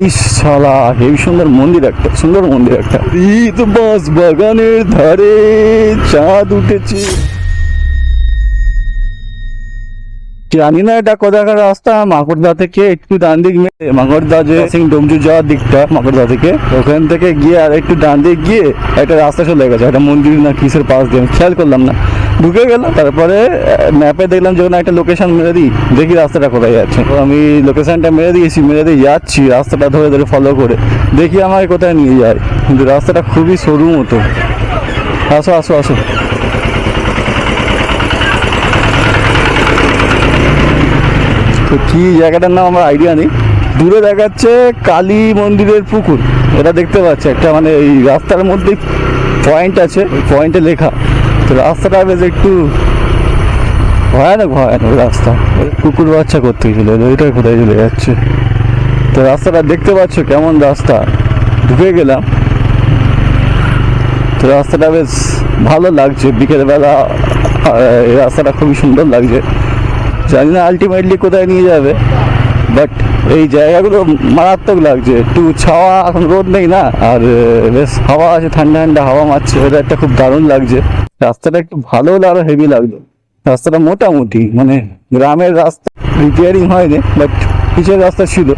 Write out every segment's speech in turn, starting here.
শালা হেবি সুন্দর মন্দির একটা সুন্দর মন্দির একটা। ঈদ বাস বাগানের ধারে চাঁদ উঠেছে। জানি না এটা কোথাকার রাস্তা মাকড়দা থেকে একটু ডান দিক মাকড়দা যে সিং ডোমজু যাওয়ার দিকটা মাকড়দা থেকে ওখান থেকে গিয়ে আর একটু ডান দিক গিয়ে একটা রাস্তা চলে গেছে, একটা মন্দির না কিসের পাশ দিয়ে, আমি খেয়াল করলাম না। ঢুকে গেলাম, তারপরে ম্যাপে দেখলাম যে ওখানে একটা লোকেশন মেরে দিই, দেখি রাস্তাটা কোথায় যাচ্ছে তো আমি লোকেশনটা মেরে দিয়েছি, মেরে দিয়ে যাচ্ছি, রাস্তাটা ধরে ধরে ফলো করে। দেখি আমাকে কোথায় নিয়ে যায়। কিন্তু রাস্তাটা খুবই সরু মতো। আসো আসো আসো। তো কি জায়গাটার নাম আমার আইডিয়া নেই। দূরে দেখাচ্ছে কালী মন্দিরের পুকুর। এটা দেখতে পাচ্ছি, একটা মানে এই রাস্তার মধ্যে পয়েন্ট আছে, ওই পয়েন্টে লেখা। তো রাস্তাটা বেশ একটু ভয়ানক ভয়ানক রাস্তা। কুকুর বাচ্চা করতে গেছিল ওইটা কোথায় চলে যাচ্ছে? তো রাস্তাটা দেখতে পাচ্ছ কেমন রাস্তা। ঢুকে গেলাম। তো রাস্তাটা বেশ ভালো লাগছে। বিকেলবেলা রাস্তাটা খুবই সুন্দর লাগছে। জানি না আলটিমেটলি কোথায় নিয়ে যাবে বাট এই জায়গাগুলো মারাত্মক লাগছে। একটু ছাওয়া এখন রোদ নেই না? আর বেশ হাওয়া আছে, ঠান্ডা ঠান্ডা হাওয়া মারছে ওয়েদারটা খুব দারুণ লাগছে। রাস্তাটা একটু ভালো হলে আরও হেভি লাগল। রাস্তাটা মোটামুটি মানে গ্রামের রাস্তা রিপেয়ারিং হয়নি বাট পিছের রাস্তা ছিল।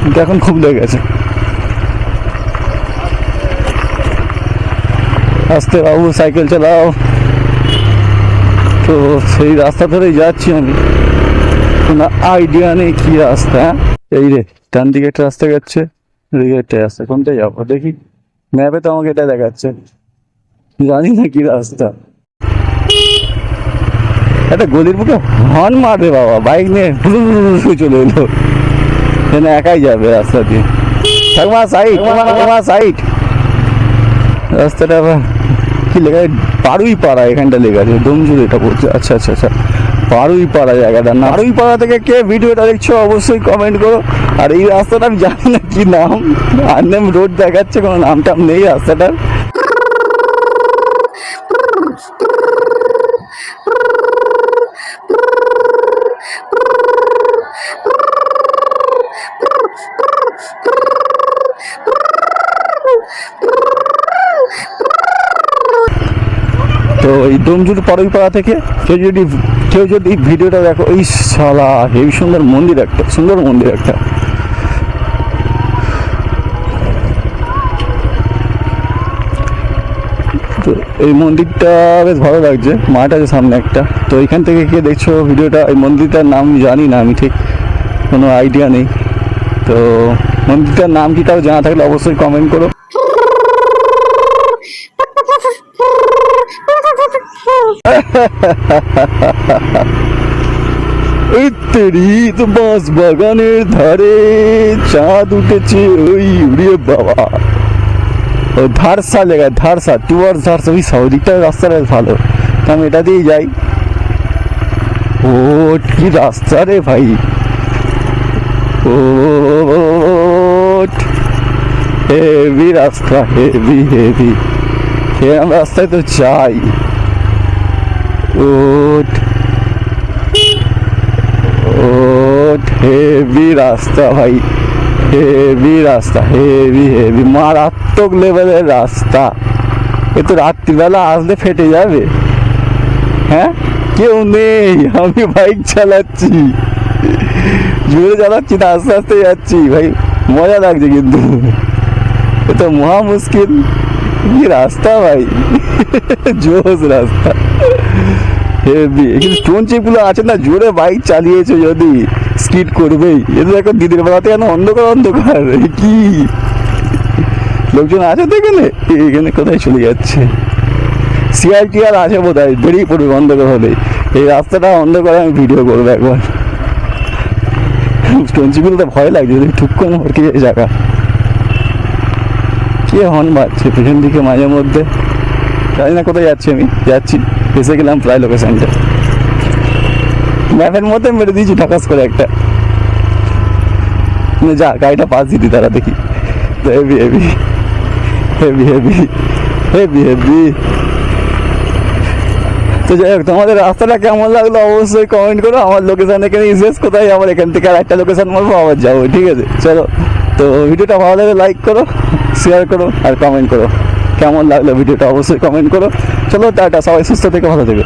কিন্তু এখন খুব লেগেছে আস্তে বাবু, সাইকেল চালাও। তো সেই রাস্তা ধরেই যাচ্ছি আমি। কোনো আইডিয়া নেই কি রাস্তা হ্যাঁ? এই রে, ডান দিকে একটা রাস্তা এদিকে একটা রাস্তা। কোনটায় যাব? দেখি। ম্যাপে তো আমাকে এটা দেখাচ্ছে। জানি না কি রাস্তা। একটা গলির বুকে হর্ন মারবে বাবা বাইক নিয়ে চলে এলো। যেন একাই যাবে রাস্তা দিয়ে। ঠাকুমা সাইড ঠাকুমা সাইড রাস্তাটা আবার কি লেখা? পাড়ুই পাড়া এখানটা লেখা আছে ডোমজুর এটা পড়ছে আচ্ছা আচ্ছা আচ্ছা। পারুই পাড়া জায়গাটা, না। পারুই পাড়া থেকে কে ভিডিওটা দেখছ অবশ্যই কমেন্ট করো। আর এই রাস্তাটা আমি জানি না কি নাম। আর নাম রোড দেখাচ্ছে, কোনো নাম টাম নেই রাস্তাটার। তো এই ডোমজুর পাড়ুই পাড়া থেকে কেউ যদি কেউ যদি ভিডিওটা দেখো, এই শালা হেবি সুন্দর মন্দির একটা, সুন্দর মন্দির একটা। তো এই মন্দিরটা বেশ ভালো লাগছে মাঠ আছে সামনে একটা। তো এখান থেকে কে দেখছ ভিডিওটা, এই মন্দিরটার নাম জানি না আমি ঠিক, কোনো আইডিয়া নেই। তো মন্দিরটার নাম কি তাও জানা থাকলে অবশ্যই কমেন্ট করো। বাঁশ বাগানের ধারে, চাঁদ উঠেছে ওই উড়িয়ে বাবা। ও ধারসা লেখা ধারসা টুয়ার্স ধারসা, ওই সাউদিকটা রাস্তাটা ভালো। আমি এটা দিয়েই যাই। ও, কি রাস্তা রে ভাই। ও হেভি রাস্তা হেভি হেভি এরকম রাস্তায় তো চাই ওট ওট হেভি রাস্তা ভাই। হেভি রাস্তা হেভি হেভি মারাত্মক লেভেলের রাস্তা। এ তো রাত্রিবেলা আসলে ফেটে যাবে। হ্যাঁ? কেউ নেই, আমি বাইক চালাচ্ছি। জোরে চালাচ্ছি না, আস্তে আস্তে যাচ্ছি ভাই। মজা লাগছে কিন্তু। এ তো মহা মুশকিল। কি রাস্তা ভাই? জোস রাস্তা। হেভি। কিন্তু স্টোন চিপগুলো আছে না, জোরে বাইক চালিয়েছে যদি। স্কিড করবেই এদের এখন দিদির বেলাতে কেন অন্ধকার অন্ধকার। কি? লোকজন আছে তো এখানে? এখানে কোথায় চলে যাচ্ছে? সিআইটি আর আছে বোধ হয় বেরিয়ে পড়বে অন্ধকার হলে। এই রাস্তাটা অন্ধকারে আমি ভিডিও করব একবার। স্টোন চিপগুলো তো ভয় লাগছে, যদি ঠুক করে হরকে যায় জায়গা। কে হর্ন বাজছে পেছন দিকে মাঝে মধ্যে? জানি না কোথায় যাচ্ছি আমি। যাচ্ছি এসে গেলাম প্রায় লোকেশনটা ম্যাপের মধ্যে মেরে দিয়েছি ঢাকাস করে একটা। না, যা গাড়িটা পাস দিতি তারা দেখি। Heavy heavy heavy heavy heavy heavy তো যাই হোক তোমাদের রাস্তাটা কেমন লাগল অবশ্যই কমেন্ট করো। আমার লোকেশন এখানে ইসেস কোথায়? আমার এখান থেকে আর একটা লোকেশন বলব আবার যাব ঠিক আছে? চলো তো ভিডিওটা ভালো লাগে লাইক করো শেয়ার করো আর কমেন্ট করো। কেমন লাগল ভিডিওটা অবশ্যই কমেন্ট করো। চলো টাটা সবাই সুস্থ থেকে ভালো থেকে।